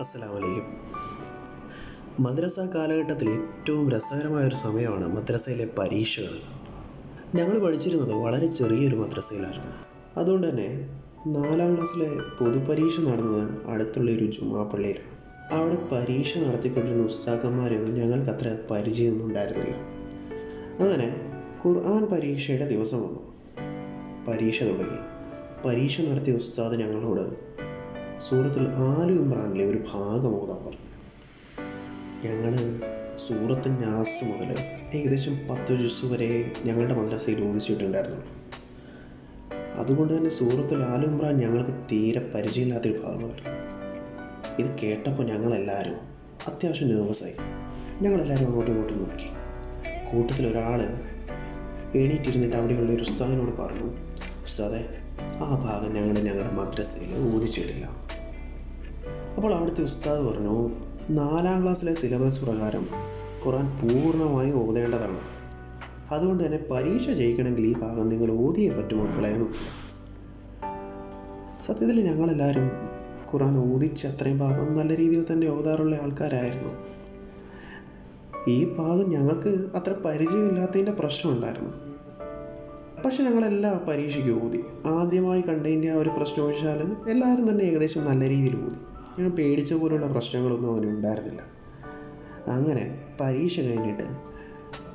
അസ്സലാമലൈക്കും. മദ്രസ കാലഘട്ടത്തിൽ ഏറ്റവും രസകരമായ ഒരു സമയമാണ് മദ്രസയിലെ പരീക്ഷകൾ. ഞങ്ങൾ പഠിച്ചിരുന്നത് വളരെ ചെറിയൊരു മദ്രസയിലായിരുന്നു. അതുകൊണ്ട് തന്നെ നാലാം ക്ലാസ്സിലെ പൊതുപരീക്ഷ നടന്നത് അടുത്തുള്ള ഒരു ജുമാ പള്ളിയിലാണ്. അവിടെ പരീക്ഷ നടത്തിക്കൊണ്ടിരുന്ന ഉസ്താക്കന്മാരെയൊന്നും ഞങ്ങൾക്ക് അത്ര പരിചയമൊന്നും ഉണ്ടായിരുന്നില്ല. അങ്ങനെ ഖുർആൻ പരീക്ഷയുടെ ദിവസം വന്നു. പരീക്ഷ തുടങ്ങി. പരീക്ഷ നടത്തിയ ഉസ്താദ് ഞങ്ങളോട് സൂറത്തുൽ ആലു ഇമ്രാനിലെ ഒരു ഭാഗം ഓതാൻ പറഞ്ഞു. ഞങ്ങൾ സൂറത്തുൽ നാസ് മുതൽ ഏകദേശം പത്ത് ജ്യൂസ് വരെ ഞങ്ങളുടെ മദ്രസയിൽ ഓദിച്ചിട്ടുണ്ടായിരുന്നു അതുകൊണ്ട് തന്നെ സൂറത്തിൽ ആലു ഇമ്രാൻ ഞങ്ങൾക്ക് തീരെ പരിചയമില്ലാത്തൊരു ഭാഗമായിരുന്നു ഇത് കേട്ടപ്പോൾ ഞങ്ങളെല്ലാവരും അത്യാവശ്യം നെർവസായി ഞങ്ങളെല്ലാവരും അങ്ങോട്ടും ഇങ്ങോട്ടും നോക്കി. കൂട്ടത്തിൽ ഒരാൾ എണീറ്റിരുന്നിട്ട് അവിടെയുള്ള ഒരു ഉസ്താദിനോട് പറഞ്ഞു ഉസ്താദെ ആ ഭാഗം ഞങ്ങൾ ഞങ്ങളുടെ മദ്രസയിൽ ഓദിച്ചിട്ടില്ല അപ്പോൾ അവിടുത്തെ ഉസ്താദ് പറഞ്ഞു നാലാം ക്ലാസ്സിലെ സിലബസ് പ്രകാരം ഖുറാൻ പൂർണമായും ഓതേണ്ടതാണ്. അതുകൊണ്ട് തന്നെ പരീക്ഷ ജയിക്കണമെങ്കിൽ ഈ ഭാഗം നിങ്ങൾ ഓതിയേ പറ്റും മക്കളെ. സത്യത്തിൽ ഞങ്ങളെല്ലാവരും ഖുറാൻ ഓദിച്ച് അത്രയും ഭാഗം നല്ല രീതിയിൽ തന്നെ ഓതാറുള്ള ആൾക്കാരായിരുന്നു. ഈ ഭാഗം ഞങ്ങൾക്ക് അത്ര പരിചയമില്ലാത്തതിന്റെ പ്രശ്നമുണ്ടായിരുന്നു പക്ഷെ ഞങ്ങളെല്ലാം പരീക്ഷയ്ക്ക് ഓതി. ആദ്യമായി കണ്ടതിന്റെ ആ ഒരു പ്രശ്നം വെച്ചാൽ എല്ലാവരും തന്നെ ഏകദേശം നല്ല രീതിയിൽ ഊതി ഞങ്ങൾ പേടിച്ച പോലുള്ള പ്രശ്നങ്ങളൊന്നും അവന് ഉണ്ടായിരുന്നില്ല. അങ്ങനെ പരീക്ഷ കഴിഞ്ഞിട്ട്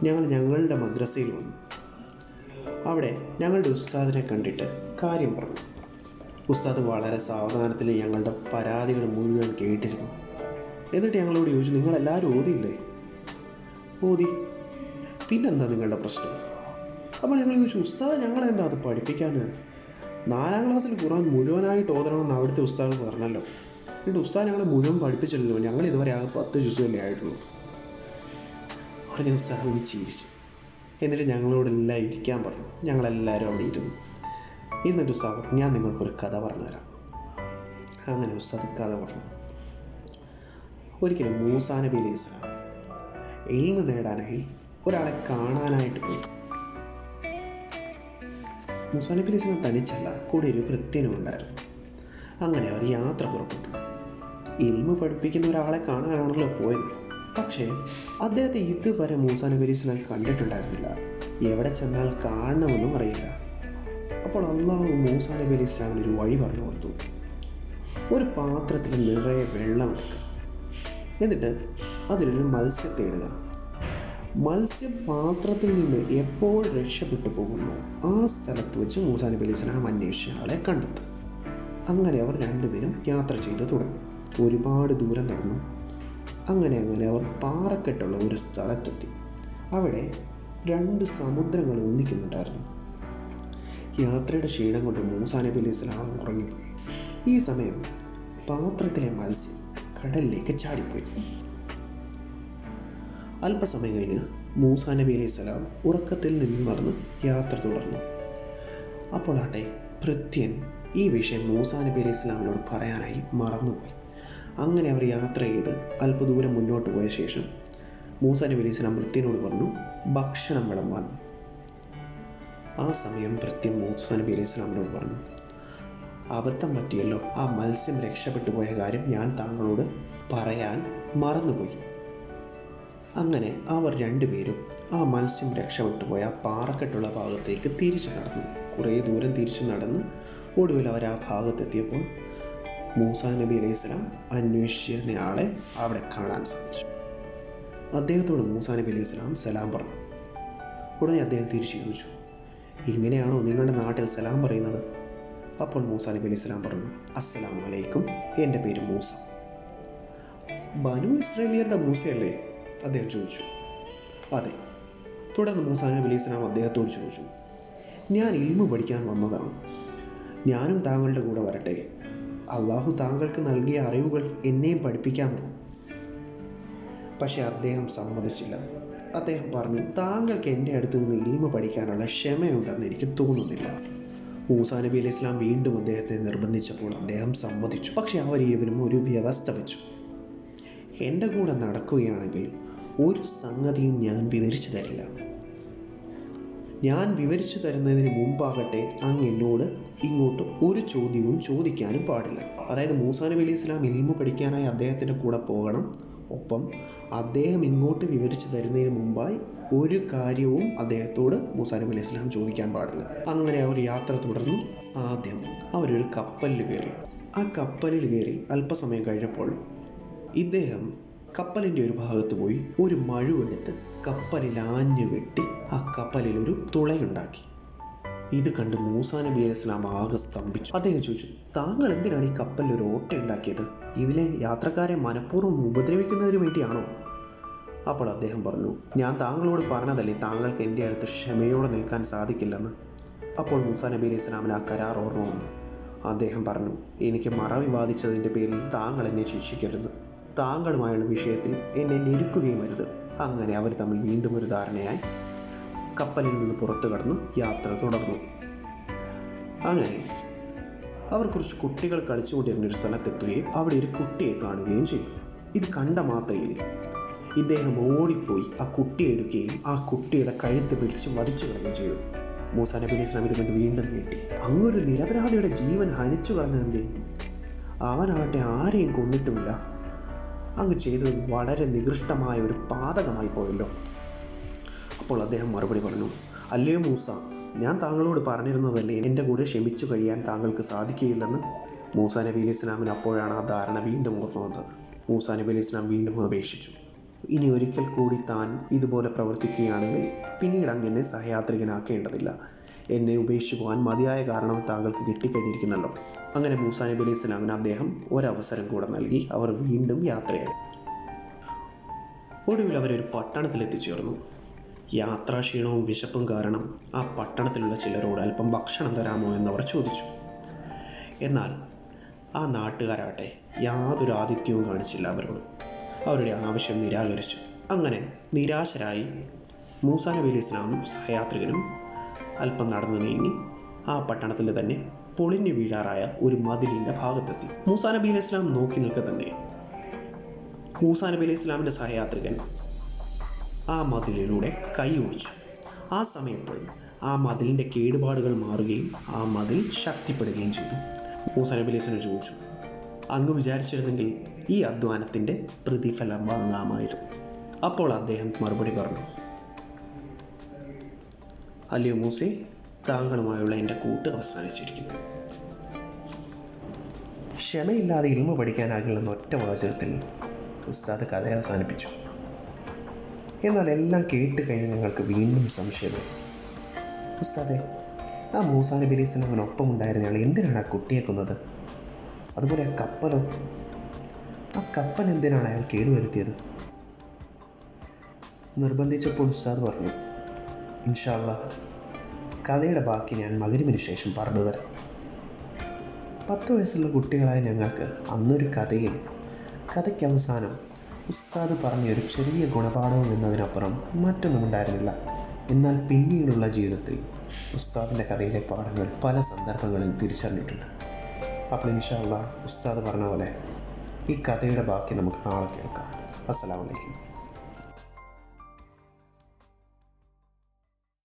ഞങ്ങൾ ഞങ്ങളുടെ മദ്രസയിൽ വന്നു. അവിടെ ഞങ്ങളുടെ ഉസ്താദിനെ കണ്ടിട്ട് കാര്യം പറഞ്ഞു. ഉസ്താദ് വളരെ സാവധാനത്തിൽ ഞങ്ങളുടെ പരാതികൾ മുഴുവൻ കേട്ടിരുന്നു. എന്നിട്ട് ഞങ്ങളോട് ചോദിച്ചു നിങ്ങളെല്ലാവരും ഓതിയില്ലേ? ഓതി. പിന്നെന്താ നിങ്ങളുടെ പ്രശ്നം? അപ്പോൾ ഞങ്ങൾ ചോദിച്ചു ഉസ്താദ് ഞങ്ങളെന്താ അത് പഠിപ്പിക്കാൻ നാലാം ക്ലാസ്സിൽ ഖുർആൻ മുഴുവനായിട്ട് ഓതണമെന്ന് അവിടുത്തെ ഉസ്താദ് പറഞ്ഞല്ലോ. എന്നിട്ട് ഉസ്താദ് ഞങ്ങളെ മുഴുവൻ പഠിപ്പിച്ചില്ലല്ലോ ഞങ്ങൾ ഇതുവരെ ആകെ പത്ത് ജുസുമല്ലേ ആയിട്ടുള്ളൂ. ഉടനെ ഉസ്താദ് ഒന്ന് ചിരിച്ചു. എന്നിട്ട് ഞങ്ങളോടെല്ലാം ഇരിക്കാൻ പറഞ്ഞു. ഞങ്ങളെല്ലാവരും അവിടെ ഇരുന്നു. ഇരുന്നിട്ട് ഉസ്താദ് പറഞ്ഞു ഞാൻ നിങ്ങൾക്കൊരു കഥ പറഞ്ഞു തരാം. അങ്ങനെ ഉസ്താദ് കഥ പറഞ്ഞു. ഒരിക്കലും മൂസാ നബി അലൈഹി നേടാനായി ഒരാളെ കാണാനായിട്ട് പോയി. മൂസാ നബി അലൈഹി തനിച്ചല്ല കൂടെ ഒരു കൃത്യനും ഉണ്ടായിരുന്നു അങ്ങനെ അവർ യാത്ര പുറപ്പെട്ടു. ഇൽമ പഠിപ്പിക്കുന്ന ഒരാളെ കാണാനാണല്ലോ പോയത്. പക്ഷേ അദ്ദേഹത്തെ ഇതുവരെ മൂസാ നബി അലൈഹി സ്വലാം കണ്ടിട്ടുണ്ടായിരുന്നില്ല. എവിടെ ചെന്നാൽ കാണണമെന്നും അറിയില്ല. അപ്പോൾ അള്ളാഹു മൂസാ നബി അലി ഇസ്ലാമിന് ഒരു വഴി പറഞ്ഞു കൊടുത്തു. ഒരു പാത്രത്തിൽ നിറയെ വെള്ളം എന്നിട്ട് അതിലൊരു മത്സ്യത്തെ ഇടുക മത്സ്യം പാത്രത്തിൽ നിന്ന് എപ്പോൾ രക്ഷപ്പെട്ടു പോകുന്നു? ആ സ്ഥലത്ത് വെച്ച് മൂസാ നബി അലൈഹി സ്വലാം അന്വേഷിച്ച ആളെ കണ്ടെത്തും. അങ്ങനെ അവർ രണ്ടുപേരും യാത്ര ചെയ്തു തുടങ്ങി. ഒരുപാട് ദൂരം നടന്നു. അങ്ങനെ അങ്ങനെ അവർ പാറക്കെട്ടുള്ള ഒരു സ്ഥലത്തെത്തി. അവിടെ രണ്ട് സമുദ്രങ്ങൾ ഒന്നിക്കുന്നുണ്ടായിരുന്നു. യാത്രയുടെ ക്ഷീണം കൊണ്ട് മൂസാ നബി അലൈഹി സ്വലാം ഉറങ്ങിപ്പോയി. ഈ സമയം പാത്രത്തിലെ മത്സ്യം കടലിലേക്ക് ചാടിപ്പോയി. അല്പസമയം കഴിഞ്ഞ് മൂസാ നബി അലൈഹി ഉറക്കത്തിൽ നിന്ന് നടന്ന് യാത്ര തുടർന്നു. അപ്പോഴാട്ടെ ഭൃത്യൻ ഈ വിഷയം മൂസാ നബി അലൈഹി പറയാനായി മറന്നുപോയി. അങ്ങനെ അവർ യാത്ര ചെയ്ത് അല്പദൂരം മുന്നോട്ട് പോയ ശേഷം മൂസാ നബി അലൈഹി സ്വലാം പറഞ്ഞു ഭക്ഷണം വിളമ്പാൻ ആ സമയം ഭൃത്യൻ മൂസാ നബി അലൈഹി പറഞ്ഞു അബദ്ധം പറ്റിയല്ലോ ആ മത്സ്യം രക്ഷപ്പെട്ടു പോയ കാര്യം ഞാൻ താങ്കളോട് പറയാൻ മറന്നുപോയി. അങ്ങനെ അവർ രണ്ടുപേരും ആ മത്സ്യം രക്ഷപ്പെട്ടു പോയ പാറക്കെട്ടുള്ള ഭാഗത്തേക്ക് തിരിച്ചു നടന്നു. കുറേ ദൂരം തിരിച്ചു നടന്ന് ഒടുവിൽ അവർ ആ ഭാഗത്തെത്തിയപ്പോൾ മൂസാ നബി അലൈഹി സ്വലാം അന്വേഷിച്ചിരുന്നയാളെ അവിടെ കാണാൻ സാധിച്ചു. അദ്ദേഹത്തോട് മൂസാ നബി അലൈഹി സ്വലാം സലാം പറഞ്ഞു. ഉടനെ അദ്ദേഹം തിരിച്ചു ചോദിച്ചു ഇങ്ങനെയാണോ നിങ്ങളുടെ നാട്ടിൽ സലാം പറയുന്നത്? അപ്പോൾ മൂസാ നബി അലൈഹി സ്വലാം പറഞ്ഞു അസ്സലാം വലൈക്കും എന്റെ പേര് മൂസ. ബനു ഇസ്രേലിയരുടെ മൂസയല്ലേ? അദ്ദേഹം ചോദിച്ചു. അതെ. തുടർന്ന് മൂസാ നബി അലൈഹി സ്വലാം അദ്ദേഹത്തോട് ചോദിച്ചു ഞാൻ ഇൽമു പഠിക്കാൻ വന്നതാണ്. ഞാനും താങ്കളുടെ കൂടെ വരട്ടെ. അള്ളാഹു താങ്കൾക്ക് നൽകിയ അറിവുകൾ എന്നെയും പഠിപ്പിക്കാമോ പക്ഷേ അദ്ദേഹം സമ്മതിച്ചില്ല. അദ്ദേഹം പറഞ്ഞു താങ്കൾക്ക് എന്റെ അടുത്ത് നിന്ന് ഇൽമ പഠിക്കാനുള്ള ക്ഷമയുണ്ടെന്ന് എനിക്ക് തോന്നുന്നില്ല. മൂസാ നബി അലൈഹി ഇസ്ലാം വീണ്ടും അദ്ദേഹത്തെ നിർബന്ധിച്ചപ്പോൾ അദ്ദേഹം സമ്മതിച്ചു. പക്ഷേ അവർ ഇരുവരും ഒരു വ്യവസ്ഥ വെച്ചു. എന്റെ കൂടെ നടക്കുകയാണെങ്കിൽ ഒരു സംഗതിയും ഞാൻ വിവരിച്ചു തരില്ല. ഞാൻ വിവരിച്ചു തരുന്നതിന് മുമ്പാകട്ടെ അങ്ങ് എന്നോട് ഇങ്ങോട്ട് ഒരു ചോദ്യവും ചോദിക്കാനും പാടില്ല. അതായത് മൂസാ നബി അലി ഇസ്ലാം ഇൽമു പഠിക്കാനായി അദ്ദേഹത്തിന്റെ കൂടെ പോകണം. ഒപ്പം അദ്ദേഹം ഇങ്ങോട്ട് വിവരിച്ചു തരുന്നതിന് മുമ്പായി ഒരു കാര്യവും അദ്ദേഹത്തോട് മൂസാ നബി അലി ഇസ്ലാം ചോദിക്കാൻ പാടില്ല. അങ്ങനെ അവർ യാത്ര തുടർന്നു. ആദ്യം അവരൊരു കപ്പലിൽ കയറി. ആ കപ്പലിൽ കയറി അല്പസമയം കഴിഞ്ഞപ്പോൾ ഇദ്ദേഹം കപ്പലിന്റെ ഒരു ഭാഗത്ത് പോയി ഒരു മഴുവെടുത്ത് കപ്പലിൽ ആഞ്ഞു വെട്ടി ആ കപ്പലിലൊരു തുളയുണ്ടാക്കി. ഇത് കണ്ട് മൂസാ നബി അലൈഹി സ്വലാം ആകെ സ്തംഭിച്ചു. അദ്ദേഹം ചോദിച്ചു താങ്കൾ എന്തിനാണ് ഈ കപ്പലിൽ ഒരു ഓട്ട ഉണ്ടാക്കിയത്? ഇതിലെ യാത്രക്കാരെ മനഃപൂർവം ഉപദ്രവിക്കുന്നതിന് വേണ്ടിയാണോ? അപ്പോൾ അദ്ദേഹം പറഞ്ഞു ഞാൻ താങ്കളോട് പറഞ്ഞതല്ലേ താങ്കൾക്ക് എന്റെ അടുത്ത് ക്ഷമയോടെ നിൽക്കാൻ സാധിക്കില്ലെന്ന്? അപ്പോൾ മൂസാ നബി അലൈഹി സ്വലാമിന് ആ കരാർ ഓർമ്മ വന്നു. അദ്ദേഹം പറഞ്ഞു എനിക്ക് മറവി ബാധിച്ചതിന്റെ പേരിൽ താങ്കൾ എന്നെ ശിക്ഷിക്കരുത്. താങ്കളുമായുള്ള വിഷയത്തിൽ എന്നെ ഞെരുക്കുകയും അരുത്. അങ്ങനെ അവർ തമ്മിൽ വീണ്ടും ഒരു ധാരണയായി കപ്പലിൽ നിന്ന് പുറത്തു കടന്ന് യാത്ര തുടർന്നു. അങ്ങനെ അവർ കുറച്ച് കുട്ടികൾ കളിച്ചുകൊണ്ടിരുന്ന ഒരു സ്ഥലത്തെത്തുകയും അവിടെ ഒരു കുട്ടിയെ കാണുകയും ചെയ്തു. ഇത് കണ്ട മാത്രയിൽ ഇദ്ദേഹം ഓടിപ്പോയി ആ കുട്ടിയെ എടുക്കുകയും ആ കുട്ടിയുടെ കഴുത്ത് പിടിച്ച് വധിച്ചു കളയുകയും ചെയ്തു. മൂസാ നബി അലൈഹി ഇത് കണ്ട് വീണ്ടും നീട്ടി. അങ്ങൊരു നിരപരാധിയുടെ ജീവൻ ഹനിച്ചു കളഞ്ഞതെന്തേ അവനാകട്ടെ ആരെയും കൊന്നിട്ടുമില്ല. അങ്ങ് ചെയ്തത് വളരെ നികൃഷ്ടമായ ഒരു പാതകമായി പോയല്ലോ. അപ്പോൾ അദ്ദേഹം മറുപടി പറഞ്ഞു അല്ലയോ മൂസ ഞാൻ താങ്കളോട് പറഞ്ഞിരുന്നതല്ലേ എന്റെ കൂടെ ക്ഷമിച്ചു കഴിയാൻ താങ്കൾക്ക് സാധിക്കുകയില്ലെന്ന്? മൂസ നബി അലി ഇസ്ലാമിന് അപ്പോഴാണ് ആ ധാരണ വീണ്ടും ഓർമ്മ വന്നത്. മൂസ നബി അലി ഇസ്ലാം വീണ്ടും അപേക്ഷിച്ചു ഇനി ഒരിക്കൽ കൂടി താൻ ഇതുപോലെ പ്രവർത്തിക്കുകയാണെങ്കിൽ പിന്നീട് അങ്ങനെ സഹയാത്രികനാക്കേണ്ടതില്ല. എന്നെ ഉപേക്ഷിച്ചു പോകാൻ മതിയായ കാരണം താങ്കൾക്ക് കിട്ടിക്കഴിഞ്ഞിരിക്കുന്നല്ലോ അങ്ങനെ മൂസ നബി അലൈഹി സ്വലാമിന് അദ്ദേഹം ഒരവസരം കൂടെ നൽകി. അവർ വീണ്ടും യാത്രയായി. ഒടുവിൽ അവരൊരു പട്ടണത്തിൽ എത്തിച്ചേർന്നു. യാത്രാക്ഷീണവും വിശപ്പും കാരണം ആ പട്ടണത്തിലുള്ള ചിലരോട് അല്പം ഭക്ഷണം തരാമോ എന്നവർ ചോദിച്ചു. എന്നാൽ ആ നാട്ടുകാരാകട്ടെ യാതൊരു ആതിഥ്യവും കാണിച്ചില്ല അവരോട്. അവരുടെ ആവശ്യം നിരാകരിച്ചു. അങ്ങനെ നിരാശരായി മൂസാ നബി ഇസ്ലാമും സഹയാത്രികനും അല്പം നടന്നു നീങ്ങി ആ പട്ടണത്തിൽ തന്നെ പൊളിഞ്ഞു വീഴാറായ ഒരു മതിലിന്റെ ഭാഗത്തെത്തി. മൂസാ നബി അലൈഹി ഇസ്ലാം നോക്കി നിൽക്കുക തന്നെ. മൂസാ നബി അലൈഹി ഇസ്ലാമിന്റെ സഹയാത്രികൻ ആ മതിലിലൂടെ കൈ ഒഴിച്ചു ആ സമയത്ത് ആ മതിലിന്റെ കേടുപാടുകൾ മാറുകയും ആ മതിൽ ശക്തിപ്പെടുകയും ചെയ്തു. മൂസാ നബി അലൈഹി ഇസ്ലാം ചോദിച്ചു അങ്ങ് വിചാരിച്ചിരുന്നെങ്കിൽ ഈ അധ്വാനത്തിന്റെ പ്രതിഫലം വാങ്ങാമായിരുന്നു. അപ്പോൾ അദ്ദേഹം മറുപടി പറഞ്ഞു അല്ലയോ മൂസെ? താങ്കളുമായുള്ള എന്റെ കൂട്ട് അവസാനിച്ചിരിക്കുന്നു. ക്ഷമയില്ലാതെ ഇൽമ പഠിക്കാനാകില്ലെന്ന ഒറ്റ വാചകത്തിൽ ഉസ്താദ് കഥ അവസാനിപ്പിച്ചു. എന്നാൽ എല്ലാം കേട്ട് കഴിഞ്ഞ് ഞങ്ങൾക്ക് വീണ്ടും സംശയം ഉസ്താദെ ആ മൂസാ നബി അലൈഹി ഉണ്ടായിരുന്നയാൾ ഉണ്ടായിരുന്ന എന്തിനാണ് ആ കുട്ടിയെ കൊന്നത്? അതുപോലെ ആ കപ്പലോ? ആ കപ്പൽ എന്തിനാണ് അയാൾ കേടുവരുത്തിയത്? നിർബന്ധിച്ചപ്പോൾ ഉസ്താദ് പറഞ്ഞു ഇൻഷാല്ല കഥയുടെ ബാക്കി ഞാൻ മകരുവിന് ശേഷം പറഞ്ഞു തരാം. പത്ത് വയസ്സുള്ള കുട്ടികളായ ഞങ്ങൾക്ക് അന്നൊരു കഥയും കഥയ്ക്ക് അവസാനം ഉസ്താദ് പറഞ്ഞൊരു ചെറിയ ഗുണപാഠവും എന്നതിനപ്പുറം മറ്റൊന്നും ഉണ്ടായിരുന്നില്ല. എന്നാൽ പിന്നീടുള്ള ജീവിതത്തിൽ ഉസ്താദിന്റെ കഥയിലെ പാഠങ്ങൾ പല സന്ദർഭങ്ങളിൽ തിരിച്ചറിഞ്ഞിട്ടുണ്ട്. അപ്പോൾ ഇൻഷാല്ല ഉസ്താദ് പറഞ്ഞ പോലെ ഈ കഥയുടെ ബാക്കി നമുക്ക് നാളെ കേൾക്കാം. അസ്സലാമലൈക്കും